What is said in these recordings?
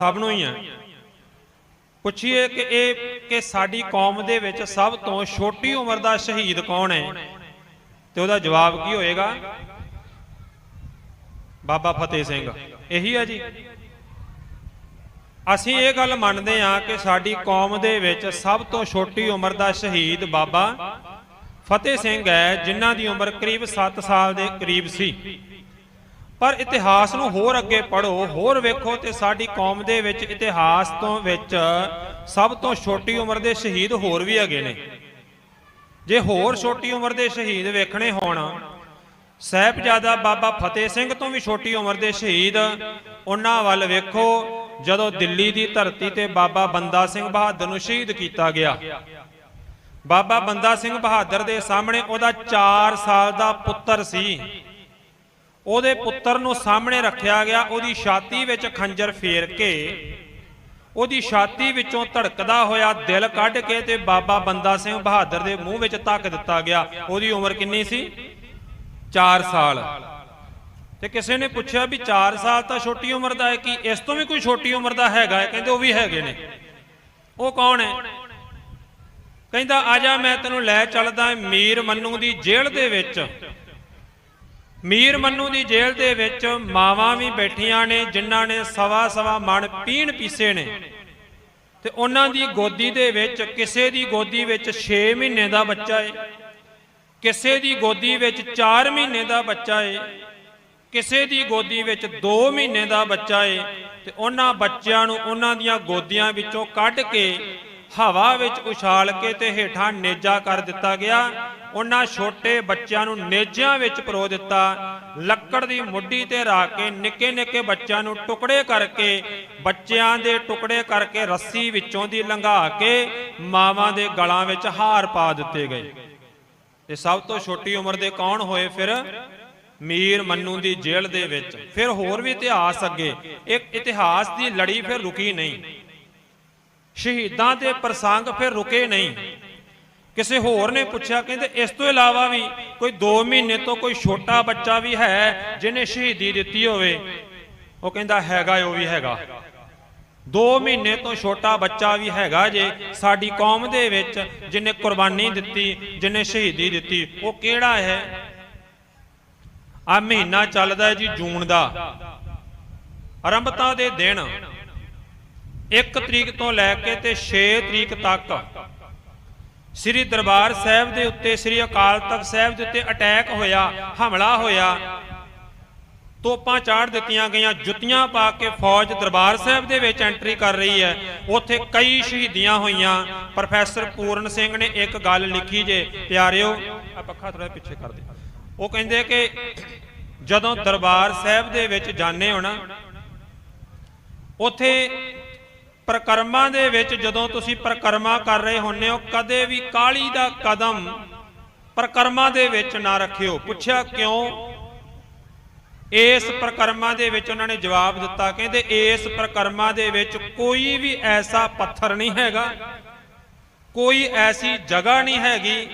ਸਭ ਨੂੰ ਹੀ ਹੈ ਪੁੱਛੀਏ ਕਿ ਇਹ ਕਿ ਸਾਡੀ ਕੌਮ ਦੇ ਵਿੱਚ ਸਭ ਤੋਂ ਛੋਟੀ ਉਮਰ ਦਾ ਸ਼ਹੀਦ ਕੌਣ ਹੈ? ਤੇ ਉਹਦਾ ਜਵਾਬ ਕੀ ਹੋਏਗਾ? ਬਾਬਾ ਫਤਿਹ ਸਿੰਘ। ਇਹੀ ਹੈ ਜੀ। ਅਸੀਂ ਇਹ ਗੱਲ ਮੰਨਦੇ ਹਾਂ ਕਿ ਸਾਡੀ ਕੌਮ ਦੇ ਵਿੱਚ ਸਭ ਤੋਂ ਛੋਟੀ ਉਮਰ ਦਾ ਸ਼ਹੀਦ ਬਾਬਾ ਫਤਿਹ ਸਿੰਘ ਹੈ, ਜਿਨ੍ਹਾਂ ਦੀ ਉਮਰ ਕਰੀਬ 7 ਸਾਲ ਦੇ ਕਰੀਬ ਸੀ। ਪਰ ਇਤਿਹਾਸ ਨੂੰ ਹੋਰ ਅੱਗੇ ਪੜੋ ਹੋਰ ਵੇਖੋ ਤੇ ਸਾਡੀ ਕੌਮ ਦੇ ਵਿੱਚ, ਇਤਿਹਾਸ ਤੋਂ ਵਿੱਚ ਸਭ ਤੋਂ ਛੋਟੀ ਉਮਰ ਦੇ ਸ਼ਹੀਦ ਹੋਰ ਵੀ ਹੈਗੇ ਨੇ। ਜੇ ਹੋਰ ਛੋਟੀ ਉਮਰ ਦੇ ਸ਼ਹੀਦ ਵੇਖਣੇ ਹੋਣ, ਸਾਹਿਬਜ਼ਾਦਾ ਬਾਬਾ ਫਤਿਹ ਸਿੰਘ ਤੋਂ ਵੀ ਛੋਟੀ ਉਮਰ ਦੇ ਸ਼ਹੀਦ, ਉਹਨਾਂ ਵੱਲ ਵੇਖੋ, ਜਦੋਂ ਦਿੱਲੀ ਦੀ ਧਰਤੀ ਤੇ ਬਾਬਾ ਬੰਦਾ ਸਿੰਘ ਬਹਾਦਰ ਨੂੰ ਸ਼ਹੀਦ ਕੀਤਾ ਗਿਆ। ਬਾਬਾ ਬੰਦਾ ਸਿੰਘ ਬਹਾਦਰ ਦੇ ਸਾਹਮਣੇ ਉਹਦਾ 4 ਸਾਲ ਦਾ ਪੁੱਤਰ ਸੀ। ਉਹਦੇ ਪੁੱਤਰ ਨੂੰ ਸਾਹਮਣੇ ਰੱਖਿਆ ਗਿਆ, ਉਹਦੀ ਛਾਤੀ ਵਿੱਚ ਖੰਜਰ ਫੇਰ ਕੇ, ਉਹਦੀ ਛਾਤੀ ਵਿੱਚੋਂ ਧੜਕਦਾ ਹੋਇਆ ਦਿਲ ਕੱਢ ਕੇ ਤੇ ਬਾਬਾ ਬੰਦਾ ਸਿੰਘ ਬਹਾਦਰ ਦੇ ਮੂੰਹ ਵਿੱਚ ਧੱਕ ਦਿੱਤਾ ਗਿਆ। ਉਹਦੀ ਉਮਰ ਕਿੰਨੀ ਸੀ? 4 ਸਾਲ। ਤੇ ਕਿਸੇ ਨੇ ਪੁੱਛਿਆ ਵੀ 4 ਸਾਲ ਤਾਂ ਛੋਟੀ ਉਮਰ ਦਾ ਹੈ, ਕਿ ਇਸ ਤੋਂ ਵੀ ਕੋਈ ਛੋਟੀ ਉਮਰ ਦਾ ਹੈਗਾ ਹੈ? ਕਹਿੰਦੇ ਉਹ ਵੀ ਹੈਗੇ ਨੇ। ਉਹ ਕੌਣ ਹੈ? ਕਹਿੰਦਾ, ਆ ਜਾ, ਮੈਂ ਤੈਨੂੰ ਲੈ ਚੱਲਦਾ ਮੀਰ ਮੰਨੂ ਦੀ ਜੇਲ੍ਹ ਦੇ ਵਿੱਚ। ਮੀਰ ਮੰਨੂ ਦੀ ਜੇਲ੍ਹ ਦੇ ਵਿੱਚ ਮਾਵਾਂ ਵੀ ਬੈਠੀਆਂ ਨੇ, ਜਿਨ੍ਹਾਂ ਨੇ ਸਵਾ ਸਵਾ ਮਣ ਪੀਣ ਪੀਸੇ ਨੇ। ਤੇ ਉਹਨਾਂ ਦੀ ਗੋਦੀ ਦੇ ਵਿੱਚ, ਕਿਸੇ ਦੀ ਗੋਦੀ ਵਿੱਚ 6 ਮਹੀਨੇ ਦਾ ਬੱਚਾ ਏ, ਕਿਸੇ ਦੀ ਗੋਦੀ ਵਿੱਚ 4 ਮਹੀਨੇ ਦਾ ਬੱਚਾ ਏ, ਕਿਸੇ ਦੀ ਗੋਦੀ ਵਿੱਚ 2 ਮਹੀਨੇ ਦਾ ਬੱਚਾ ਏ, ਤੇ ਉਹਨਾਂ ਬੱਚਿਆਂ ਨੂੰ ਉਹਨਾਂ ਦੀਆਂ ਗੋਦੀਆਂ ਵਿੱਚੋਂ ਕੱਢ ਕੇ ਹਵਾ ਵਿੱਚ ਉਛਾਲ ਕੇ ਤੇ ਹੇਠਾਂ ਨੇਜਾ ਕਰ ਦਿੱਤਾ ਗਿਆ। ਉਹਨਾਂ ਛੋਟੇ ਬੱਚਿਆਂ ਨੂੰ ਨੇਜਿਆਂ ਵਿੱਚ ਪਰੋ ਦਿੱਤਾ। ਲੱਕੜ ਦੀ ਮੁੱਢੀ ਤੇ ਰੱਖ ਕੇ ਨਿੱਕੇ ਨਿੱਕੇ ਬੱਚਿਆਂ ਨੂੰ ਟੁਕੜੇ ਕਰਕੇ, ਬੱਚਿਆਂ ਦੇ ਟੁਕੜੇ ਕਰਕੇ ਰੱਸੀ ਵਿੱਚੋਂ ਦੀ ਲੰਘਾ ਕੇ ਮਾਵਾਂ ਦੇ ਗਲਾਂ ਵਿੱਚ ਹਾਰ ਪਾ ਦਿੱਤੇ ਗਏ। ਤੇ ਸਭ ਤੋਂ ਛੋਟੀ ਉਮਰ ਦੇ ਕੌਣ ਹੋਏ ਫਿਰ? ਮੀਰ ਮੰਨੂ ਦੀ ਜੇਲ੍ਹ ਦੇ ਵਿੱਚ। ਫਿਰ ਹੋਰ ਵੀ ਇਤਿਹਾਸ ਅੱਗੇ। ਇੱਕ ਇਤਿਹਾਸ ਦੀ ਲੜੀ ਫਿਰ ਰੁਕੀ ਨਹੀਂ। ਸ਼ਹੀਦਾਂ ਦੇ ਪ੍ਰਸੰਗ ਫਿਰ ਰੁਕੇ ਨਹੀਂ। ਕਿਸੇ ਹੋਰ ਨੇ ਪੁੱਛਿਆ, ਕਹਿੰਦੇ ਇਸ ਤੋਂ ਇਲਾਵਾ ਵੀ ਕੋਈ 2 ਮਹੀਨੇ ਤੋਂ ਕੋਈ ਛੋਟਾ ਬੱਚਾ ਵੀ ਹੈ ਜਿਹਨੇ ਸ਼ਹੀਦੀ ਦਿੱਤੀ ਹੋਵੇ? ਉਹ ਕਹਿੰਦਾ, ਹੈਗਾ, ਉਹ ਵੀ ਹੈਗਾ। 2 ਮਹੀਨੇ ਤੋਂ ਛੋਟਾ ਬੱਚਾ ਵੀ ਹੈਗਾ ਜੇ ਸਾਡੀ ਕੌਮ ਦੇ ਵਿੱਚ ਜਿਹਨੇ ਕੁਰਬਾਨੀ ਦਿੱਤੀ, ਜਿਹਨੇ ਸ਼ਹੀਦੀ ਦਿੱਤੀ, ਉਹ ਕਿਹੜਾ ਹੈ? ਆ ਮਹੀਨਾ ਚੱਲਦਾ ਹੈ ਜੀ ਜੂਨ ਦਾ। ਆਰੰਭਤਾ ਦੇ ਦਿਨ। 1 ਤਰੀਕ ਤੋਂ ਲੈ ਕੇ ਤੇ 6 ਤਰੀਕ ਤੱਕ ਸ੍ਰੀ ਦਰਬਾਰ ਸਾਹਿਬ ਦੇ ਉੱਤੇ, ਸ੍ਰੀ ਅਕਾਲ ਤਖਤ ਸਾਹਿਬ ਦੇ ਉੱਤੇ ਅਟੈਕ ਹੋਇਆ, ਹਮਲਾ ਹੋਇਆ। ਤੋਪਾਂ ਚਾੜ ਦਿੱਤੀਆਂ ਗਈਆਂ, ਜੁੱਤੀਆਂ ਪਾ ਕੇ ਫੌਜ ਦਰਬਾਰ ਸਾਹਿਬ ਦੇ ਵਿੱਚ ਐਂਟਰੀ ਕਰ ਰਹੀ ਹੈ। ਉੱਥੇ ਕਈ ਸ਼ਹੀਦੀਆਂ ਹੋਈਆਂ। ਪ੍ਰੋਫੈਸਰ ਪੂਰਨ ਸਿੰਘ ਨੇ ਇੱਕ ਗੱਲ ਲਿਖੀ ਜੇ, ਪਿਆਰਿਓ, ਆ ਪੱਖਾ ਥੋੜਾ ਪਿੱਛੇ ਕਰ ਦੇ। ਉਹ ਕਹਿੰਦੇ ਕਿ ਜਦੋਂ ਦਰਬਾਰ ਸਾਹਿਬ ਦੇ ਵਿੱਚ ਜਾਣੇ ਹੋ ਨਾ, ਉੱਥੇ ਪ੍ਰਕਰਮਾਂ ਦੇ ਵਿੱਚ ਜਦੋਂ ਤੁਸੀਂ ਪ੍ਰਕਰਮਾ ਕਰ ਰਹੇ ਹੁੰਨੇ ਹੋ, ਕਦੇ ਵੀ ਕਾਲੀ ਦਾ ਕਦਮ ਪ੍ਰਕਰਮਾਂ ਦੇ ਵਿੱਚ ਨਾ ਰੱਖਿਓ। ਪੁੱਛਿਆ ਕਿਉਂ? ਇਸ ਪ੍ਰਕਰਮਾਂ ਦੇ ਵਿੱਚ ਉਹਨਾਂ ਨੇ ਜਵਾਬ ਦਿੱਤਾ। ਕਹਿੰਦੇ, ਇਸ ਪ੍ਰਕਰਮਾਂ ਦੇ ਵਿੱਚ ਕੋਈ ਵੀ ਐਸਾ ਪੱਥਰ ਨਹੀਂ ਹੈਗਾ, ਕੋਈ ਐਸੀ ਜਗ੍ਹਾ ਨਹੀਂ ਹੈਗੀ,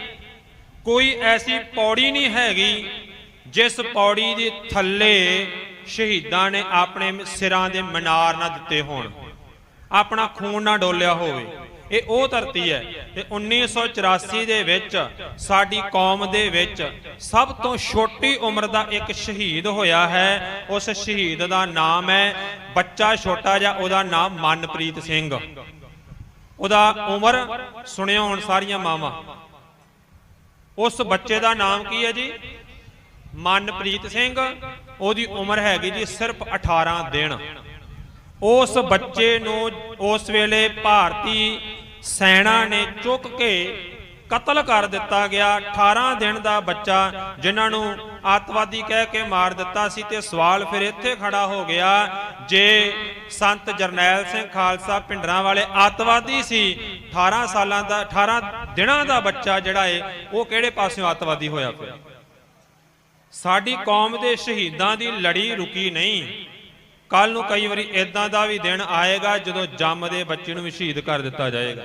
ਕੋਈ ਐਸੀ ਪੌੜੀ ਨਹੀਂ ਹੈਗੀ, ਜਿਸ ਪੌੜੀ ਦੇ ਥੱਲੇ ਸ਼ਹੀਦਾਂ ਨੇ ਆਪਣੇ ਸਿਰਾਂ ਦੇ ਮਨਾਰ ਨਾ ਦਿੱਤੇ ਹੋਣ। ਆਪਣਾ ਖੂਨ ਨਾ ਡੋਲਿਆ ਹੋਵੇ। ਇਹ ਉਹ ਧਰਤੀ ਹੈ ਤੇ 1984 ਦੇ ਵਿੱਚ ਸਾਡੀ ਕੌਮ ਦੇ ਵਿੱਚ ਸਭ ਤੋਂ ਛੋਟੀ ਉਮਰ ਦਾ ਇੱਕ ਸ਼ਹੀਦ ਹੋਇਆ ਹੈ। ਉਸ ਸ਼ਹੀਦ ਦਾ ਨਾਮ ਹੈ ਬੱਚਾ ਛੋਟਾ ਜਿਹਾ, ਉਹਦਾ ਨਾਮ ਮਨਪ੍ਰੀਤ ਸਿੰਘ। ਉਹਦਾ ਉਮਰ, ਸੁਣਿਓ ਹੁਣ ਸਾਰੀਆਂ ਮਾਵਾਂ। ਉਸ ਬੱਚੇ ਦਾ ਨਾਮ ਕੀ ਹੈ ਜੀ? ਮਨਪ੍ਰੀਤ ਸਿੰਘ। ਉਹਦੀ ਉਮਰ ਹੈਗੀ ਜੀ ਸਿਰਫ 18 ਦਿਨ। ਉਸ ਬੱਚੇ ਨੂੰ ਉਸ ਵੇਲੇ ਭਾਰਤੀ ਸੈਨਾ ਨੇ ਚੁੱਕ ਕੇ ਕਤਲ ਕਰ ਦਿੱਤਾ ਗਿਆ। 18 ਦਿਨ ਦਾ ਬੱਚਾ ਜਿਨ੍ਹਾਂ ਨੂੰ ਆਤਵਾਦੀ ਕਹਿ ਕੇ ਮਾਰ ਦਿੱਤਾ ਸੀ ਤੇ ਸਵਾਲ ਫਿਰ ਇੱਥੇ ਖੜਾ ਹੋ ਗਿਆ, ਜੇ ਸੰਤ ਜਰਨੈਲ ਸਿੰਘ ਖਾਲਸਾ ਪਿੰਡਰਾਂ ਵਾਲੇ ਆਤਵਾਦੀ ਸੀ 18 ਸਾਲਾਂ ਦਾ 18 ਦਿਨਾਂ ਦਾ ਬੱਚਾ ਜਿਹੜਾ ਏ, ਉਹ ਕਿਹੜੇ ਪਾਸਿਓਂ ਆਤਵਾਦੀ ਹੋਇਆ ਪਿਆ? ਸਾਡੀ ਕੌਮ ਦੇ ਸ਼ਹੀਦਾਂ ਦੀ ਲੜੀ ਰੁਕੀ ਨਹੀਂ। ਕੱਲ ਨੂੰ ਕਈ ਵਾਰੀ ਇਦਾਂ ਦਾ ਵੀ ਦਿਨ ਆਏਗਾ ਜਦੋਂ ਜੰਮਦੇ ਬੱਚੇ ਨੂੰ ਵੀ ਸ਼ਹੀਦ ਕਰ ਦਿੱਤਾ ਜਾਏਗਾ।